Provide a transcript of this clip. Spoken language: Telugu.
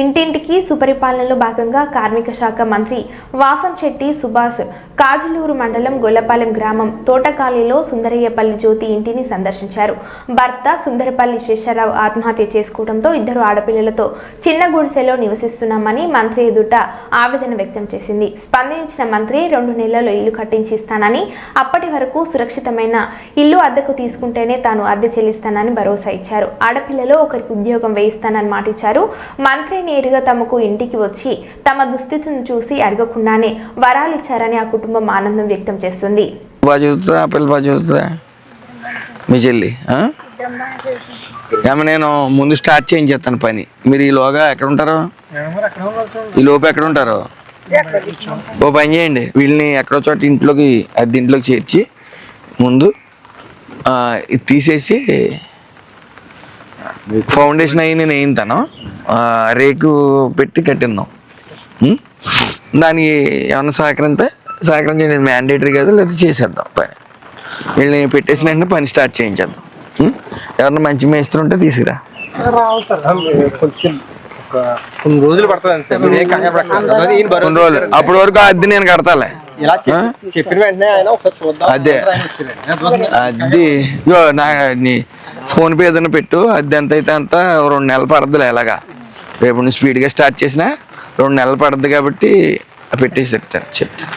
ఇంటింటికి సుపరిపాలనలో భాగంగా కార్మిక శాఖ మంత్రి వాసం శెట్టి సుభాష్ కాజులూరు మండలం గొల్లపాలెం గ్రామం తోటకాలిలో సుందరయ్యపల్లి జ్యోతి ఇంటిని సందర్శించారు. భర్త సుందరపల్లి శేషారావు ఆత్మహత్య చేసుకోవడంతో ఇద్దరు ఆడపిల్లలతో చిన్న గుడిసెలో నివసిస్తున్నామని మంత్రి ఎదుట ఆవేదన వ్యక్తం చేసింది. స్పందించిన మంత్రి రెండు నెలల్లో ఇల్లు కట్టించి ఇస్తానని అప్పటి వరకు సురక్షితమైన ఇల్లు అద్దెకు తీసుకుంటేనే తాను అద్దె చెల్లిస్తానని భరోసా ఇచ్చారు. ఆడపిల్లలో ఒకరికి ఉద్యోగం వేయిస్తానని మాటిచ్చారు. మంత్రి నేరుగా తమకు ఇంటికి వచ్చి తమ దుస్థితిని చూసి అడగకుండానే వరాలు ఇచ్చారని ఆ కుటుంబం ఆనందం వ్యక్తం చేస్తుంది. బాగా చదువుతుందా ఆ పిల్ల బాగా చదువుతుందా మీ చెల్లి ఆ? ఏమ నేను ముందు స్టార్ట్ చేయించేస్తాను పని. మీరు ఈలోగా ఎక్కడ ఉంటారు? ఈ లోపు ఎక్కడ ఉంటారు? ఓ పని చేయండి. వీళ్ళని ఎక్కడో చోట ఇంట్లోకి అది ఇంట్లోకి చేర్చి ముందు తీసేసి ఫౌండేషన్ అయ్యి నేను వేయింతాను. రేకు పెట్టి కట్టిందాం? దానికి ఏమన్నా సహకరిస్తే సహకరించండి మ్యాండేటరీ కదా లేదా చేసేద్దాం పని. వీళ్ళని పెట్టేసిన వెంటనే పని స్టార్ట్ చేయించేద్దాం? ఎవరన్నా మంచి మేస్త్రి ఉంటే తీసుకురా. రావు సార్. కొంచెం ఒక కొన్ని రోజులు పడుతుంది కొన్ని. అప్పటి వరకు అద్దె నేను కడతాలే. ఇలా చెప్పి- చెప్పిన వెంటనే ఆయన ఒకసారి చూద్దాం అదే. నా నీ ఫోన్ పే ఏదైనా పెట్టు. అది ఎంత అయితే అంత రెండు నెలలు పడద్దులే ఎలాగా. రేపు నువ్వు స్పీడ్గా స్టార్ట్ చేసినా రెండు నెలలు పడుతుంది కాబట్టి పెట్టేసి చెప్తాను. చెప్తాను.